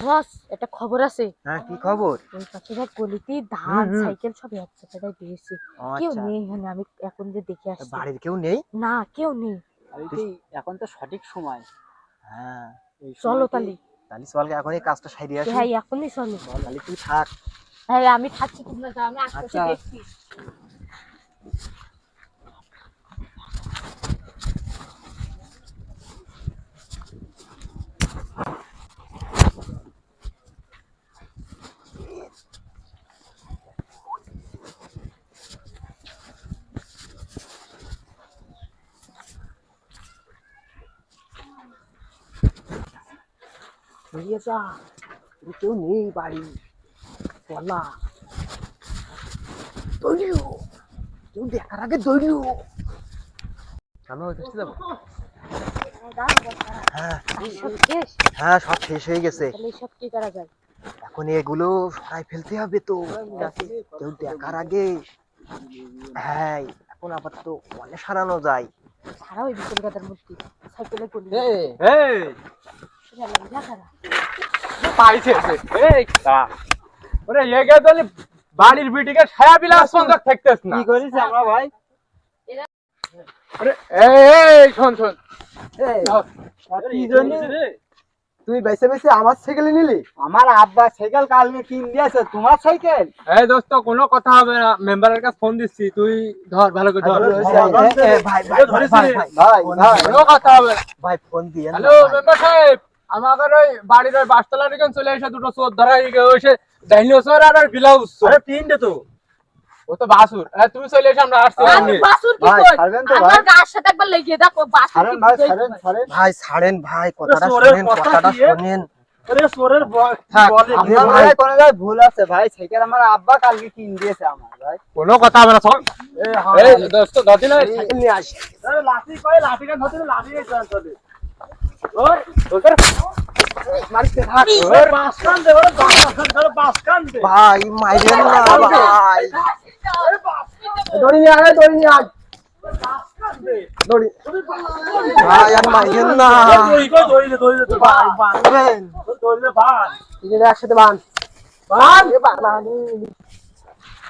বস একটা খবর আছে। হ্যাঁ কি খবর? ওই পাশে এক গলিতে ধান। সাইকেল সব দিয়েছে কেউ আচ্ছা। নেই এখানে আমি এখন যে দেখে আসছি। বাড়ির কেউ নেই? না কেউ নেই। এখন তো সঠিক সময়। হ্যাঁ। চলো তালি তাহলে। চল এখন এই কাজটা সারিয়ে আসি। হ্যাঁ এখনই চলো। তাহলে তুই থাক। হ্যাঁ আমি থাকছি তোমরা যাও আমি আচ্ছা। দেখছি। যা কেউ নেই বাড়ি। দৌড়িও কেউ দেখার আগে দৌড়িও আমরা ওই কাছে যাব? হ্যাঁ। সব শেষ? হ্যাঁ সব শেষ হয়ে গেছে। সব কি করা যায়? এখন এগুলো সরাই ফেলতে হবে তো। কেউ দেখার আগে। হ্যাঁ এখন আপাতত অনেক সারানো যায়। সারা ওই বিকেল গাদার মূর্তি সাইকেলে পাইছে সে। এই তা ওরে এগে তাহলে বাড়ির বিটিকে ছায়া বিলাস সন্দেহ থাকতেছ না। কি করিস আমরা ভাই? আরে এই এই শোন শোন কি জন্য? তুই বেছে বেছে আমার সাইকেল নিলি? আমার আব্বা সাইকেল কালকে কিন দিয়েছে তোমার সাইকেল? এই দোস্ত কোনো কথা হবে না। মেম্বারের কাছে ফোন দিচ্ছি। তুই ধর ভালো করে ধর। ভাই ভাই ভাই ভাই ভাই ভাই কোনো কথা হবে না। ভাই ফোন দিয়ে হ্যালো মেম্বার সাহেব। আমাদের ওই বাড়ির ওই বাসতলা দিকে চলে এসে দুটো চোর ধরা হয়েছে ডাইনোসর আর ওই। আরে তিনটে তো। ও তো বাসুর। এ, তুমি চলে এসে আমরা আসছি। আমি বাসুর কি কই? আমার ভাই? সাথে একবার লেগে দেখো বাসুর কি ভাই ছাড়েন ছাড়েন। ভাই ছাড়েন ভাই কথাটা শুনেন কথা কথাটা শুনেন। আরে সোরের বলে? আপনি আপনার ভাই- ভাই কোনো ভুল আছে ভাই। সাইকেল আমার আব্বা কালকে কিন দিয়েছে আমার ভাই। কোনো কথা হবে না এই এই দোস্ত ধরছি না সাইকেল নিয়ে আসি আরে লাঠি কই লাঠি কান ধরতে লাঠি নিয়ে চল ভাই মাইরেন না ভাই দড়ি নিয়ে আয় দড়ি নিয়ে আয় দড়ি ভাই আর মাইরেন না দড়ি কই দড়ি দে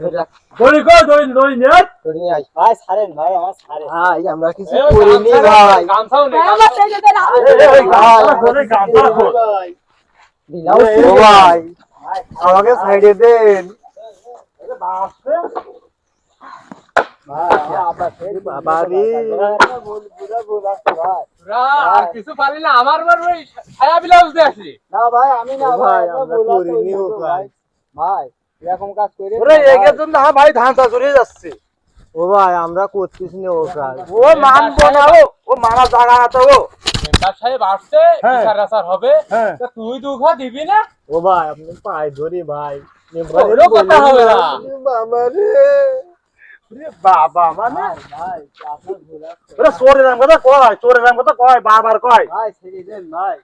দড়ি বাঁধবেন দড়ি দড়ি কই দড়ি দড়ি নে। দড়ি নিয়ে আই ভাই ছাড়েন ভাই আমার ছাড়েন। ভাই আমরা কিছু করিনি গামছা ভাই। হ্যাঁ, আমার আমি ভাই, খোল ভাই আমাকে সাইডে দেন। না আমার না ভাই আমি না ভাই। ভাই, আমরা করিনি ও ভাই। ভাই এরকম কাজ করে ওরে এগের জন্য হ্যাঁ ভাই ধান চাষ হয়ে যাচ্ছে। ও ভাই আমরা করতেছি না ও কাজ। ও মানবো না ও ও মানা জায়গা আছে ও। মেম্বার সাহেব আসছে হ্যাঁ। বিচার আচার হবে। হ্যাঁ। তা তুই দুঘা দিবি না? ও ভাই আপনি পায়ে ধরি ভাই। ওরও কথা হবে না। বাবা রে। বাবা মানে? ওরে চোরের নাম কথা কয় চোরের নাম কথা কয় বারবার কয়। ভাই ছেড়ে দেন ভাই।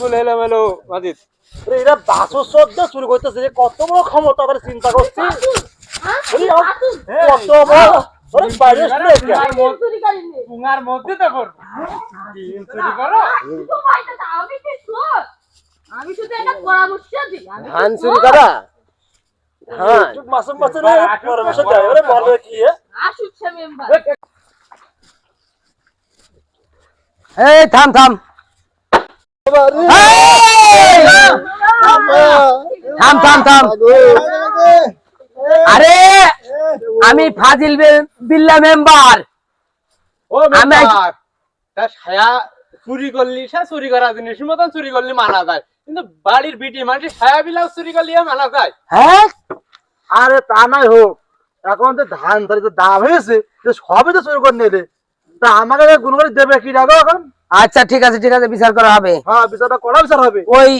চলে এলো মাজিদ। ওরে এরা বাসো সদ্য শুরু করতেছে যে কত বড় ক্ষমতা চিন্তা করছি। হ্যাঁ? বাসুর কত বড়? ধান চুরি করা? মাসুম মাসে পরামর্শ দেয় ওরে কি এই থাম থাম। থাম থাম থাম। আরে আমি ফাজিল বিল্লা মেম্বার। ও মেম্বার। তা ছায়া চুরি করলি সে চুরি করা জিনিসের মতন চুরি করলি মানা যায়। কিন্তু বাড়ির বিটি মানে ছায়া বিলাউস চুরি করলি মানা যায়। হ্যাঁ? আরে তা নাই হোক। এখন তো ধান ধরে যে দাম হয়েছে সবই তো চুরি করে নেবে তা আমাকে গুণ করে দেবে কি যাবে এখন? আচ্ছা ঠিক আছে ঠিক আছে বিচার করা হবে। হ্যাঁ বিচারটা করা বিচার হবে। ওই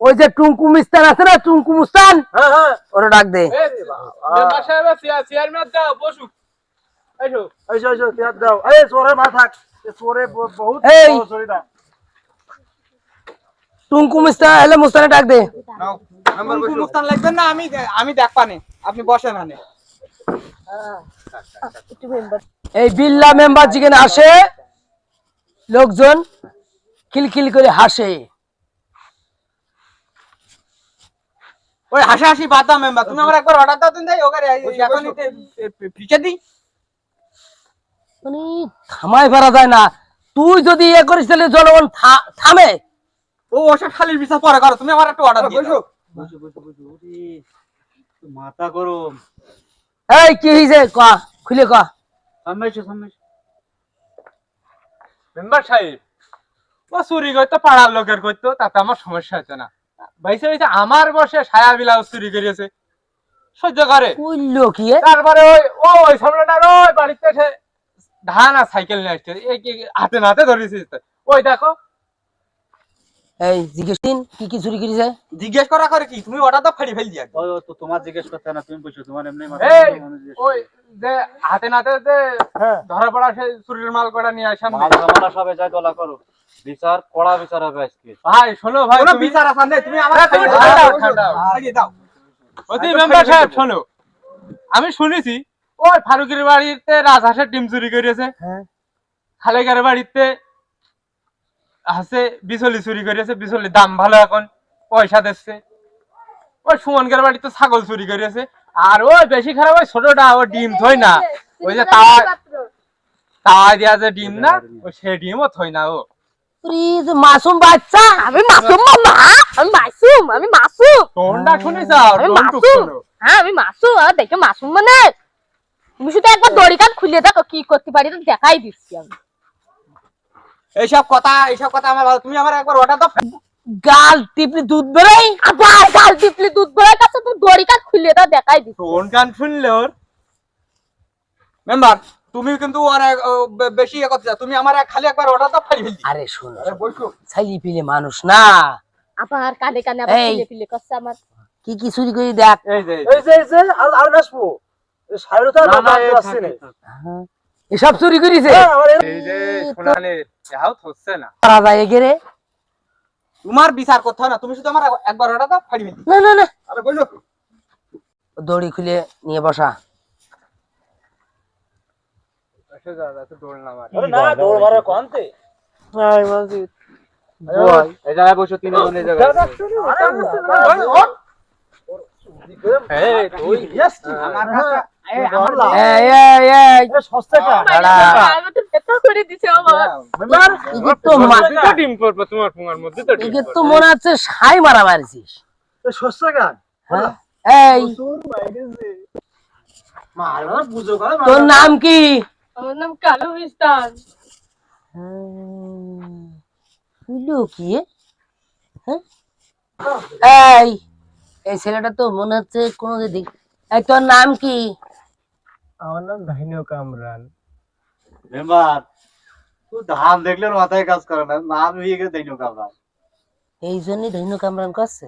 ওই যে টুঙ্কু মিস্তান আছে না টুঙ্কু মুস্তান? হ্যাঁ হ্যাঁ। ওরা ডাক দে। এ, মেম্বার সাহেব চেয়ারম্যান দাও বসু এসো এইসো এইসো পেঁয়াজ দাও। এই চোরের মা থাক। এ বহুত এই! বড় টুঙ্কু মিস্তান এলে মুস্তানে ডাক দে। মুস্তান লাগবেন না আমি আমি দেখ পানে। আপনি বসেন এই বিল্লা মেম্বার যেখানে আসে। লোকজন খিলখিল করে হাসে। ওই হাসাহাসি বাদ দাও মেম্বার তুমি আমার একবার অর্ডার দাও ওকে ফিকে দিই। মানে থামাই পারা যায় না। তুই যদি ইয়ে করিস তাহলে জনগণ থামে। ও ওসব খালির বিচার পরে করো তুমি আমার একটা অর্ডার দিয়ে মাথা গরম। এই কি হয়েছে ক খুলে ক। এসো। মেম্বার সাহেব ও চুরি করতো পাড়ার লোকের করতো তাতে আমার সমস্যা হচ্ছে না। ভাইসে ভাইসে আমার বসে সায়া বিলাস চুরি করিয়েছে। সহ্য করে? তারপরে ওই ও ওই সামনেটার ওই বাড়িতে ধান আর সাইকেল নিয়ে আসছে। হাতে নাতে ধরেছিস ওই দেখো এই জিজ্ঞেস দিন কি কি চুরি করেছে? জিজ্ঞেস করা করে কি? তুমি অর্ডার দাও ফাড়ি ফেল দিয়া। এই ওই যে হাতে নাতে যে ধরা পড়া সে চুরির মাল কটা নিয়ে আসাম বিচার কড়া বিচার হবে আজকে। ভাই শোনো ভাই কোনো তুমি বিচার তুমি আমার হ্যাঁ, তুমি দাও অতি মেম্বার সাহেব শোনো। আমি শুনেছি ওই ফারুকের বাড়িতে রাজহাঁসের ডিম চুরি করেছে হ্যাঁ। খালেকার বাড়িতে হাসে বিচলি চুরি করেছে বিচলি দাম ভালো এখন পয়সা দিচ্ছে। ওই সুমনকার বাড়িতে ছাগল চুরি করেছে আর ওই বেশি খারাপ ওই ছোটটা ও ডিম থই না। ওই যে তাওয়া তাওয়া দেওয়া যে ডিম না ও সে ডিমও থই না ও। মাসুম বাচ্চা আমি মাসুম মামা আমি মাসুম আমি মাসুম। টোনটা শুনিস আমি মাসুম। হ্যাঁ আমি মাসুম আর দেখে মাসুম মানে। তুমি শুধু একবার দড়ি কান খুলে দেখো কি করতে পারি দেখাই দিচ্ছি আমি। এইসব কথা এইসব কথা আমার ভালো তুমি আমার একবার অর্ডার দাও। গাল টিপলি দুধ বেরোয়? আবার গাল টিপলি দুধ বেরোয় কাছে তুমি দড়ি কান খুলে দাও দেখাই দিচ্ছি। টোন কান শুনলে ওর। মেম্বার তুমি কিন্তু আর বে- বেশি ইয়ে করতে তুমি আমার খালি একবার অর্ডার দাও ফাড়ি ফেল দিই আরে শোন ছাইলি পিলে মানুষ না। আবার কানে কানে আবার। খুলে ফিলে করছে আমার। কি কি চুরি করে দেখ। এই যে এই যে। আর আর নাসবো এই সাইডে তো আর না, আসছে না। হ্যাঁ। এসব চুরি করেছে? হ্যাঁ, এই- এই যে সোনালি যাও হচ্ছে না। করা এগেরে তোমার বিচার করতে হয় না তুমি শুধু আমার একবার অর্ডার দাও ফাড়ি ফেল না না না। আরে বলল দড়ি খুলে নিয়ে বসা। দৌড় না দৌড় মারার কোয়ান্তে এই জায়গায় বসো তিনজন এই জায়গায় মনে হচ্ছে সাই মারা মারছিস সস্তা গান হ্যাঁ? এই। মারবার বুঝো করে তোর নাম কি? আমার নাম কালো মিস্তান কি হ্যাঁ? এই। এই ছেলেটা তো মনে হচ্ছে কোনো দিক এই তোর নাম কি? আমার নাম ধাইনো কামরান। মেম্বার তুই ধান দেখলে মাথায় কাজ করে না নাম হয়ে গেছে দেখল কামরা এই জন্যই ধৈন্য কামরান করছে?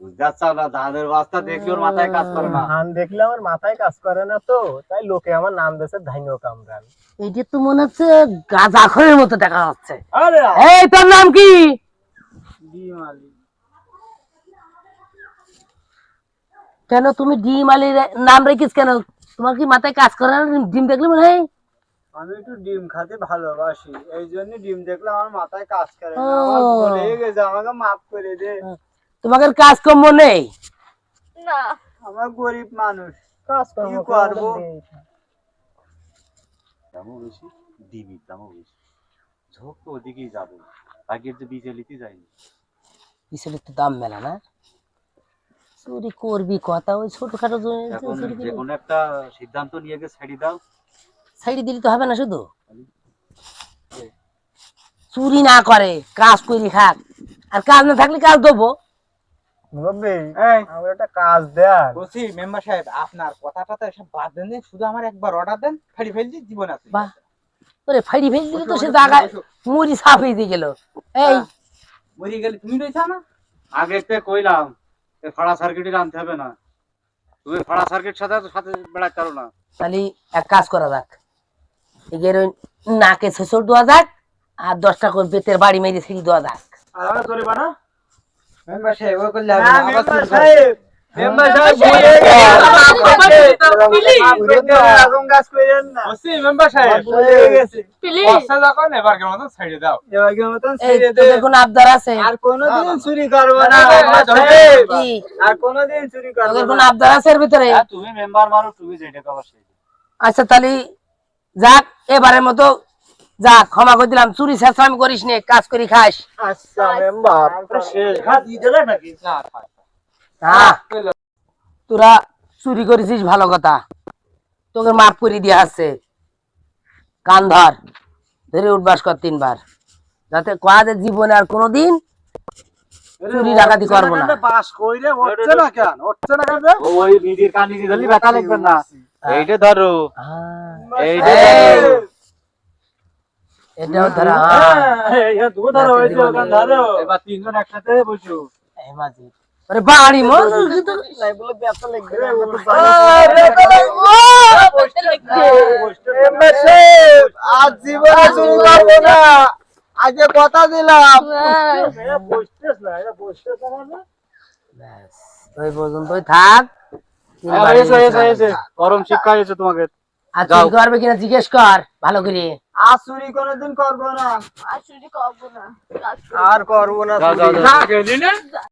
বুঝতে চাও না ধানের বাস্তা দেখলে ওর মাথায় কাজ করে না। ধান দেখলে আমার মাথায় কাজ করে না তো তাই লোকে আমার নাম দিয়েছে ধাইনো কামরান। এইটা তো মনে হচ্ছে মতো দেখা যাচ্ছে। আরে এই তোর নাম কি? কেন তুমি ডিম আলি নাম রেখিস কেন? তোমার কি মাথায় কাজ করে না? ডিম দেখলে মনে হয়? আমি একটু ডিম খেতে ভালোবাসি এই জন্য ডিম দেখলে আমার মাথায় কাজ করে না। আমার গেছে আমাকে মাফ করে দে। তোমাদের কাজ কর্ম নেই? না। আমার গরিব মানুষ কাজ কি করব? দামও বেশি ডিমির দামও বেশি। ঝোঁক তো ওদিকেই যাবে আগের যে বীজে যায়নি। পিছনে তো দাম মেলা না? চুরি করবি কথা ওই ছোটখাটো এখন যে কোনো একটা সিদ্ধান্ত নিয়ে গিয়ে ছেড়ে দাও। সাইডে দিলে তো হবে না শুধু? চুরি না করে কাজ করি খাক। আর কাজ না থাকলে কাজ দেবো। আমার একটা কাজ দেন বলছি মেম্বার সাহেব আপনার কথাটা তো এসব বাদ দেন শুধু আমার একবার অর্ডার দেন ফাড়ি জীবন আছে। ওরে ফেল দিলে তো সে জায়গায় মুড়ি সাফ হয়ে দিয়ে গেল। এই। মরে গেলে তুমি রয়েছ না? আগে কইলাম ফাড়া সার্কিটই আনতে হবে না। তুমি ফাড়া সার্কিট সাথে সাথে বেড়াতে পারো না। তাহলে এক কাজ করা যাক। এগের ওই নাকে ছেসর দেওয়া যাক আর দশটা করে বেতের বাড়ি মেরে ছিঁড়ি দেওয়া যাক। আর আমরা মেম্বার সাহেব ওই করলে না, মেম্বার সাহেব, মেম্বার সাহেব আবদার আছে আর কোনোদিন চুরি করব না আর কোনোদিন চুরি করব আবদার আছে এর ভিতরে তুমি মেম্বার। তুমি যেটা আচ্ছা তাহলে যাক এবারের মতো যা ক্ষমা করে দিলাম চুরি শেষরামি করিস নে কাজ করি খাস আচ্ছা মেম্বার শেষ ঘাট দিয়ে দিলে নাকি না তোরা চুরি করেছিস ভালো কথা। তোকে মাফ করে দিয়ে আসছে কান ধর ধরে উঠবাস কর তিনবার। যাতে কাজের জীবনে আর কোনোদিন চুরি ডাকাতি করব না। পাস কইরে হচ্ছে না কেন? হচ্ছে না কেন? ওই নিধির কান নিধি ধরলি ব্যথা লাগবে না। এইটা ধরো। হ্যাঁ। এইটা এটাও ধরা হ্যাঁ। ধরো ওই যে ওখানে ধরো। এবার তিনজন একসাথে বসো। এই মাঝি। আরে বাড়ি মন মেম্বার সাহেব আজ জীবনে চুরি করব না আজকে কথা দিলাম? ওই পর্যন্তই থাক গরম শিক্ষা এসো তোমাকে। আর চুরি করবে কিনা জিজ্ঞেস কর ভালো করে। আর চুরি কোনোদিন করব না। আর চুরি করব না। আর করব না যাও, চুরি। যাও, যাও। না গেলি না?